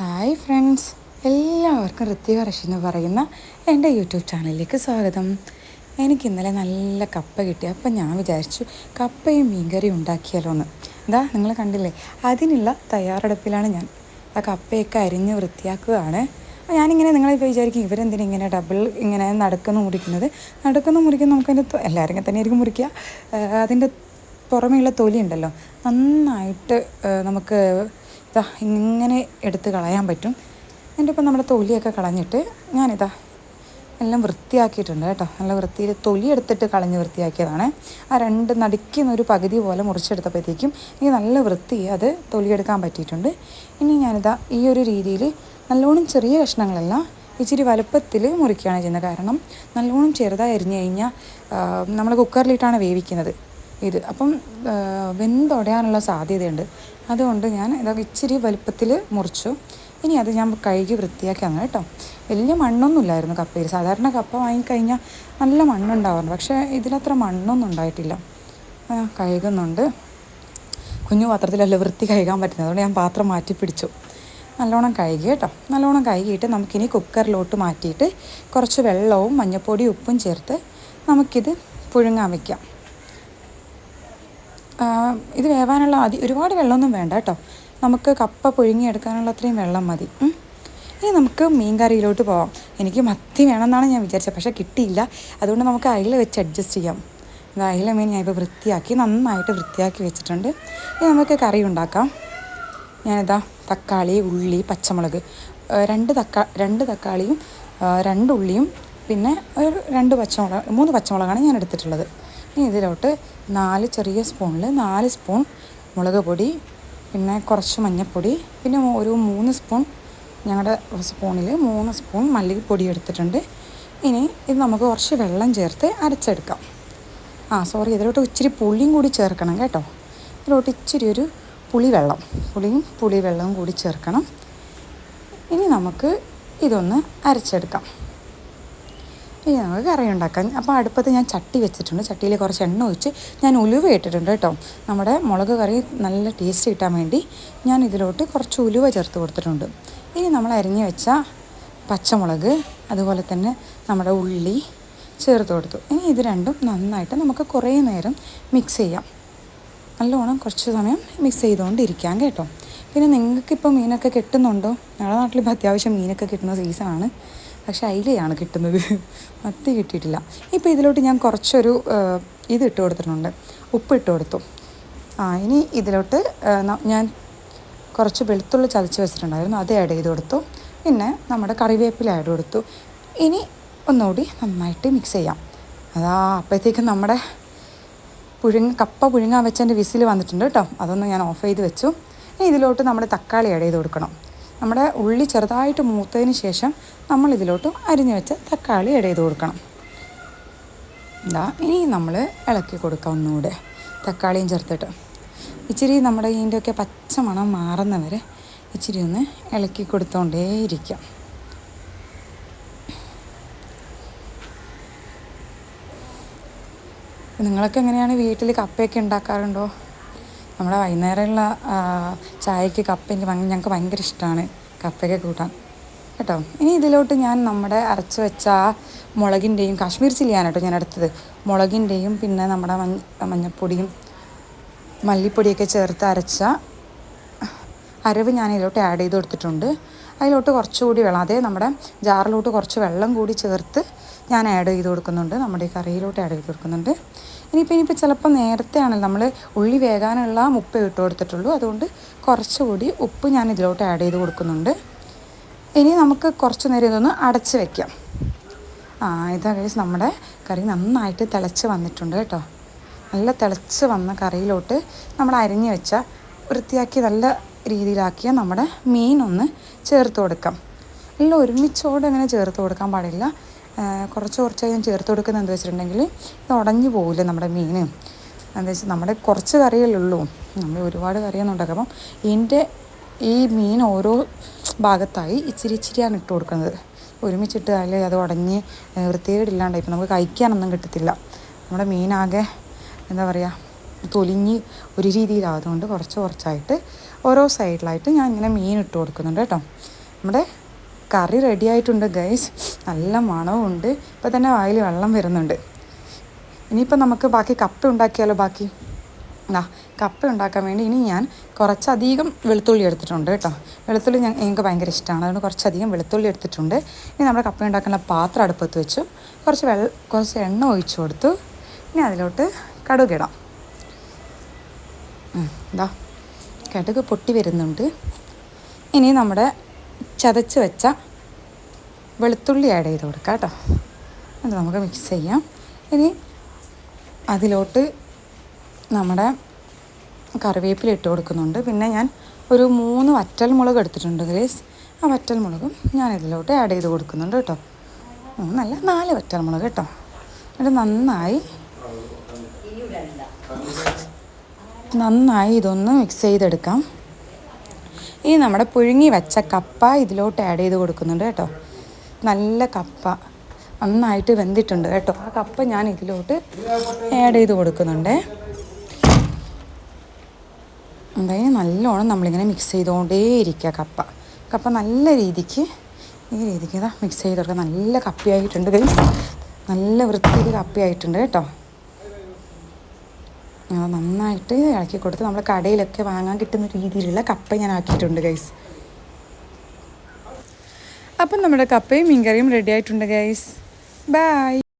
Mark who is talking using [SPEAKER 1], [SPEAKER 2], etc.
[SPEAKER 1] Hi friends. എല്ലാവർക്കും ഋത്വിക റഷി എന്ന് പറയുന്ന എന്റെ യൂട്യൂബ് ചാനലിലേക്ക് സ്വാഗതം. എനിക്ക് ഇന്നലെ നല്ല കപ്പ കിട്ടി. അപ്പം ഞാൻ വിചാരിച്ചു കപ്പയും മീൻകറിയും ഉണ്ടാക്കിയാലോ എന്ന്. ഇതാ നിങ്ങൾ കണ്ടില്ലേ? അതിനുള്ള തയ്യാറെടുപ്പിലാണ് ഞാൻ. ആ കപ്പയൊക്കെ അരിഞ്ഞ് വൃത്തിയാക്കുകയാണ്. ഞാനിങ്ങനെ നിങ്ങളിപ്പോൾ വിചാരിക്കും ഇവരെന്തിനാ ഇങ്ങനെ ഡബിൾ ഇങ്ങനെ നടക്കുന്നു മുറിക്കുന്നത്? നടക്കുന്നു മുറിക്കുന്ന നമുക്കതിന്റെ എല്ലാവരും തന്നെ ആയിരിക്കും മുറിക്കുക. അതിന്റെ പുറമെയുള്ള തൊലി ഉണ്ടല്ലോ. നന്നായിട്ട് നമുക്ക് ഇതാ ഇങ്ങനെ എടുത്ത് കളയാൻ പറ്റും. എന്റെ ഇപ്പം നമ്മുടെ തൊലിയൊക്കെ കളഞ്ഞിട്ട് ഞാനിതാ എല്ലാം വൃത്തിയാക്കിയിട്ടുണ്ട് കേട്ടോ. നല്ല വൃത്തിയിൽ തൊലി എടുത്തിട്ട് കളഞ്ഞ് വൃത്തിയാക്കിയതാണ്. ആ രണ്ട് നടുക്കുന്ന ഒരു പകുതി പോലെ മുറിച്ചെടുത്തപ്പോഴത്തേക്കും എനിക്ക് നല്ല വൃത്തി അത് തൊലിയെടുക്കാൻ പറ്റിയിട്ടുണ്ട്. ഇനി ഞാനിതാ ഈ ഒരു രീതിയിൽ നല്ലോണം ചെറിയ കഷ്ണങ്ങളല്ല ഇച്ചിരി വലുപ്പത്തിൽ മുറിക്കുകയാണ് ചെയ്യുന്നത്. കാരണം നല്ലോണം ചെറുതായി അരിഞ്ഞു കഴിഞ്ഞാൽ നമ്മൾ കുക്കറിലിട്ടാണ് വേവിക്കുന്നത്. ഇത് അപ്പം വെന്തൊടയാനുള്ള സാധ്യതയുണ്ട്. അതുകൊണ്ട് ഞാൻ ഇതൊക്കെ ഇച്ചിരി വലുപ്പത്തിൽ മുറിച്ചു. ഇനി അത് ഞാൻ കഴുകി വൃത്തിയാക്കിയാണ് കേട്ടോ. വലിയ മണ്ണൊന്നുമില്ലായിരുന്നു കപ്പയിൽ സാധാരണ കപ്പ വാങ്ങിക്കഴിഞ്ഞാൽ നല്ല മണ്ണുണ്ടാവാറുണ്ട്. പക്ഷേ ഇതിലത്ര മണ്ണൊന്നും ഉണ്ടായിട്ടില്ല. കഴുകുന്നുണ്ട്. കുഞ്ഞു പാത്രത്തിലല്ല വൃത്തി കഴുകാൻ പറ്റുന്നത്. അതുകൊണ്ട് ഞാൻ പാത്രം മാറ്റി പിടിച്ചു. നല്ലോണം കഴുകി കേട്ടോ. നല്ലോണം കഴുകിയിട്ട് നമുക്കിനി കുക്കറിലോട്ട് മാറ്റിയിട്ട് കുറച്ച് വെള്ളവും മഞ്ഞൾപ്പൊടിയും ഉപ്പും ചേർത്ത് നമുക്കിത് പുഴുങ്ങാൻ വയ്ക്കാം ഇത് വേവാനുള്ള അതി ഒരുപാട് വെള്ളമൊന്നും വേണ്ട കേട്ടോ. നമുക്ക് കപ്പ പുഴുങ്ങിയെടുക്കാനുള്ള അത്രയും വെള്ളം മതി. ഇനി നമുക്ക് മീൻ കറിയിലോട്ട് പോവാം. എനിക്ക് മത്തി വേണമെന്നാണ് ഞാൻ വിചാരിച്ചത്. പക്ഷേ കിട്ടിയില്ല. അതുകൊണ്ട് നമുക്ക് അയില വെച്ച് അഡ്ജസ്റ്റ് ചെയ്യാം. അയില മീൻ ഞാൻ ഇപ്പോൾ വൃത്തിയാക്കി നന്നായിട്ട് വൃത്തിയാക്കി വെച്ചിട്ടുണ്ട്. ഇനി നമുക്ക് കറി ഉണ്ടാക്കാം. ഞാനിതാ തക്കാളി ഉള്ളി പച്ചമുളക് രണ്ട് തക്കാ രണ്ട് തക്കാളിയും രണ്ട് ഉള്ളിയും പിന്നെ ഒരു രണ്ട് പച്ചമുളക് മൂന്ന് പച്ചമുളകാണ് ഞാൻ എടുത്തിട്ടുള്ളത്. ഇനി ഇതിലോട്ട് നാല് ചെറിയ സ്പൂണിൽ നാല് സ്പൂൺ മുളക് പൊടി പിന്നെ കുറച്ച് മഞ്ഞൾപ്പൊടി പിന്നെ ഒരു മൂന്ന് സ്പൂൺ ഞങ്ങളുടെ സ്പൂണിൽ മൂന്ന് സ്പൂൺ മല്ലിപ്പൊടി എടുത്തിട്ടുണ്ട്. ഇനി ഇത് നമുക്ക് കുറച്ച് വെള്ളം ചേർത്ത് അരച്ചെടുക്കാം. ആ സോറി ഇതിലോട്ട് ഇച്ചിരി പുളിയും കൂടി ചേർക്കണം കേട്ടോ. ഇതിലോട്ട് ഇച്ചിരി ഒരു പുളിവെള്ളം പുളിയും പുളിവെള്ളവും കൂടി ചേർക്കണം. ഇനി നമുക്ക് ഇതൊന്ന് അരച്ചെടുക്കാം. ഇനി കറി ഉണ്ടാക്കാൻ. അപ്പോൾ അടുപ്പത്ത് ഞാൻ ചട്ടി വെച്ചിട്ടുണ്ട്. ചട്ടിയിൽ കുറച്ച് എണ്ണ ഒഴിച്ച് ഞാൻ ഉലുവ ഇട്ടിട്ടുണ്ട് കേട്ടോ. നമ്മുടെ മുളക് കറി നല്ല ടേസ്റ്റ് കിട്ടാൻ വേണ്ടി ഞാൻ ഇതിലോട്ട് കുറച്ച് ഉലുവ ചേർത്ത് കൊടുത്തിട്ടുണ്ട്. ഇനി നമ്മൾ അരിഞ്ഞ് വെച്ച പച്ചമുളക് അതുപോലെ തന്നെ നമ്മുടെ ഉള്ളി ചേർത്ത് കൊടുത്തു. ഇനി ഇത് രണ്ടും നന്നായിട്ട് നമുക്ക് കുറേ നേരം മിക്സ് ചെയ്യാം. നല്ലോണം കുറച്ച് സമയം മിക്സ് ചെയ്തുകൊണ്ടിരിക്കാം കേട്ടോ. പിന്നെ നിങ്ങൾക്കിപ്പോൾ മീനൊക്കെ കിട്ടുന്നുണ്ടോ? ഞങ്ങളുടെ നാട്ടിലിപ്പോൾ അത്യാവശ്യം മീനൊക്കെ കിട്ടുന്ന സീസണാണ് പക്ഷേ അയിലയാണ് കിട്ടുന്നത്. മത്തി കിട്ടിയിട്ടില്ല. ഇപ്പോൾ ഇതിലോട്ട് ഞാൻ കുറച്ചൊരു ഇത് ഇട്ട് കൊടുത്തിട്ടുണ്ട്. ഉപ്പ് ഇട്ട് കൊടുത്തു. ആ ഇനി ഇതിലോട്ട് ഞാൻ കുറച്ച് വെളുത്തുള്ളി ചതച്ച് വെച്ചിട്ടുണ്ടായിരുന്നു. അത് ആഡ് ചെയ്ത് കൊടുത്തു. പിന്നെ നമ്മുടെ കറിവേപ്പില ആഡ് കൊടുത്തു. ഇനി ഒന്നുകൂടി നന്നായിട്ട് മിക്സ് ചെയ്യാം. അതാ അപ്പോഴത്തേക്കും നമ്മുടെ പുഴുങ്ങ കപ്പ പുഴുങ്ങാൻ വെച്ചതിന്റെ വിസിൽ വന്നിട്ടുണ്ട് കേട്ടോ. അതൊന്ന് ഞാൻ ഓഫ് ചെയ്ത് വെച്ചു. ഇനി ഇതിലോട്ട് നമ്മൾ തക്കാളി ആഡ് ചെയ്ത് കൊടുക്കണം. നമ്മുടെ ഉള്ളി ചെറുതായിട്ട് മൂത്തതിന് ശേഷം നമ്മൾ ഇതിലോട്ട് അരിഞ്ഞു വെച്ച തക്കാളി ഇട ചെയ്ത് കൊടുക്കണം. ഇതാ ഇനി നമ്മൾ ഇളക്കി കൊടുക്കാം ഒന്നുകൂടെ തക്കാളിയും ചേർത്തിട്ട്. ഇച്ചിരി നമ്മുടെ ഇതിന്റെയൊക്കെ പച്ച മണം മാറുന്നവരെ ഇച്ചിരി ഒന്ന് ഇളക്കി കൊടുത്തോണ്ടേയിരിക്കാം. നിങ്ങളൊക്കെ എങ്ങനെയാണ് വീട്ടിൽ കപ്പയൊക്കെ ഉണ്ടാക്കാറുണ്ടോ? നമ്മുടെ വൈകുന്നേരമുള്ള ചായക്ക് കപ്പ എനിക്ക് ഞങ്ങൾക്ക് ഭയങ്കര ഇഷ്ടമാണ് കപ്പയൊക്കെ കൂട്ടാൻ. കേട്ടോ? ഇനി ഇതിലോട്ട് ഞാൻ നമ്മുടെ അരച്ച് വെച്ച ആ മുളകിന്റെയും കാശ്മീർ ചില്ലിയാണ് കേട്ടോ ഞാൻ എടുത്തത്. മുളകിന്റെയും പിന്നെ നമ്മുടെ മഞ്ഞ മഞ്ഞപ്പൊടിയും മല്ലിപ്പൊടിയൊക്കെ ചേർത്ത് അരച്ച അരവ് ഞാൻ ഇതിലോട്ട് ആഡ് ചെയ്ത് കൊടുത്തിട്ടുണ്ട്. അതിലോട്ട് കുറച്ചുകൂടി വെള്ളം അതേ നമ്മുടെ ജാറിലോട്ട് കുറച്ച് വെള്ളം കൂടി ചേർത്ത് ഞാൻ ആഡ് ചെയ്ത് കൊടുക്കുന്നുണ്ട്. നമ്മുടെ കറിയിലോട്ട് ആഡ് ചെയ്ത് കൊടുക്കുന്നുണ്ട്. ഇനിയിപ്പോൾ ഇനിയിപ്പോൾ ചിലപ്പോൾ നേരത്തെ ആണല്ലോ നമ്മൾ ഉള്ളി വേകാനുള്ള ഉപ്പ് ഇട്ട് കൊടുത്തിട്ടുള്ളൂ. അതുകൊണ്ട് കുറച്ചുകൂടി ഉപ്പ് ഞാൻ ഇതിലോട്ട് ആഡ് ചെയ്ത് കൊടുക്കുന്നുണ്ട്. ഇനി നമുക്ക് കുറച്ച് നേരം ഇതൊന്ന് അടച്ച് വെക്കാം. ആ ഇതാ കഴിച്ച് നമ്മുടെ കറി നന്നായിട്ട് തിളച്ച് വന്നിട്ടുണ്ട് കേട്ടോ. നല്ല തിളച്ച് വന്ന കറിയിലോട്ട് നമ്മൾ അരിഞ്ഞ് വെച്ച വൃത്തിയാക്കി നല്ല രീതിയിലാക്കിയ നമ്മുടെ മീനൊന്ന് ചേർത്ത് കൊടുക്കാം. എല്ലാം ഒരുമിച്ചോടെ അങ്ങനെ ചേർത്ത് കൊടുക്കാൻ പാടില്ല. കുറച്ച് കുറച്ചായി ഞാൻ ചേർത്ത് കൊടുക്കുന്നത് എന്താ വെച്ചിട്ടുണ്ടെങ്കിൽ ഇത് ഉടഞ്ഞു പോകില്ല നമ്മുടെ മീൻ. എന്താ വെച്ചാൽ നമ്മുടെ കുറച്ച് കറികളുള്ളൂ നമ്മൾ ഒരുപാട് കറിയൊന്നും ഉണ്ടാക്കാം അപ്പം ഇതിന്റെ ഈ മീൻ ഓരോ ഭാഗത്തായി ഇച്ചിരി ഇച്ചിരിയാണ് ഇട്ട് കൊടുക്കുന്നത്. ഒരുമിച്ചിട്ട് അതിൽ അത് ഉടഞ്ഞ് വൃത്തികേടില്ലാണ്ടായി ഇപ്പം നമുക്ക് കഴിക്കാനൊന്നും കിട്ടത്തില്ല. നമ്മുടെ മീനാകെ എന്താ പറയുക തൊലിഞ്ഞ് ഒരു രീതിയിലായതുകൊണ്ട് കുറച്ച് കുറച്ചായിട്ട് ഓരോ സൈഡിലായിട്ട് ഞാൻ ഇങ്ങനെ മീൻ ഇട്ട് കൊടുക്കുന്നുണ്ട് കേട്ടോ. നമ്മുടെ കറി റെഡി ആയിട്ടുണ്ട് ഗൈസ് നല്ല മണവും ഉണ്ട് ഇപ്പോൾ തന്നെ വായിൽ വെള്ളം വരുന്നുണ്ട്. ഇനിയിപ്പോൾ നമുക്ക് ബാക്കി കപ്പ ഉണ്ടാക്കിയാലോ ബാക്കി? ആ കപ്പ ഉണ്ടാക്കാൻ വേണ്ടി ഇനി ഞാൻ കുറച്ചധികം വെളുത്തുള്ളി എടുത്തിട്ടുണ്ട് കേട്ടോ. വെളുത്തുള്ളി ഞാൻ എനിക്ക് ഭയങ്കര ഇഷ്ടമാണ് അതുകൊണ്ട് കുറച്ചധികം വെളുത്തുള്ളി എടുത്തിട്ടുണ്ട്. ഇനി നമ്മുടെ കപ്പ ഉണ്ടാക്കാനുള്ള പാത്രം അടുപ്പത്ത് വെച്ചു. കുറച്ച് വെള്ള കുറച്ച് എണ്ണ ഒഴിച്ചു കൊടുത്തു. ഇനി അതിലോട്ട് കടുകിടാം ഇതാ കടുക് പൊട്ടി വരുന്നുണ്ട്. ഇനി നമ്മുടെ ചതച്ച് വെച്ച വെളുത്തുള്ളി ആഡ് ചെയ്ത് കൊടുക്കാം കേട്ടോ. അത് നമുക്ക് മിക്സ് ചെയ്യാം. ഇനി അതിലോട്ട് നമ്മുടെ കറിവേപ്പില ഇട്ട് കൊടുക്കുന്നുണ്ട്. പിന്നെ ഞാൻ ഒരു മൂന്ന് വറ്റൽ മുളക് എടുത്തിട്ടുണ്ട് ഗ്രേസ് ആ വറ്റൽ മുളകും ഞാൻ ഇതിലോട്ട് ആഡ് ചെയ്ത് കൊടുക്കുന്നുണ്ട് കേട്ടോ. നല്ല നാല് വറ്റൽ മുളക് കേട്ടോ. എന്നിട്ട് നന്നായി നന്നായി ഇതൊന്ന് മിക്സ് ചെയ്തെടുക്കാം. ഈ നമ്മുടെ പുഴുങ്ങി വെച്ച കപ്പ ഇതിലോട്ട് ആഡ് ചെയ്ത് കൊടുക്കുന്നുണ്ട് കേട്ടോ. നല്ല കപ്പ. നന്നായിട്ട് വെന്തിട്ടുണ്ട് കേട്ടോ. ആ കപ്പ ഞാൻ ഇതിലോട്ട് ആഡ് ചെയ്ത് കൊടുക്കുന്നുണ്ട്. എന്തായാലും നല്ലോണം നമ്മളിങ്ങനെ മിക്സ് ചെയ്തുകൊണ്ടേയിരിക്കുക കപ്പ. കപ്പ നല്ല രീതിക്ക് ഈ രീതിക്ക് ഇതാ മിക്സ് ചെയ്ത് കൊടുക്കുക നല്ല കപ്പിയായിട്ടുണ്ട്. നല്ല വൃത്തിയിൽ കപ്പിയായിട്ടുണ്ട് കേട്ടോ. നന്നായിട്ട് ഇളക്കി കൊടുത്ത് നമ്മൾ കടയിലൊക്കെ വാങ്ങാൻ കിട്ടുന്ന രീതിയിലുള്ള കപ്പ ഞാൻ ആക്കിയിട്ടുണ്ട് ഗൈസ് അപ്പം നമ്മുടെ കപ്പയും മീൻകറിയും റെഡി ആയിട്ടുണ്ട് ഗൈസ് ബൈ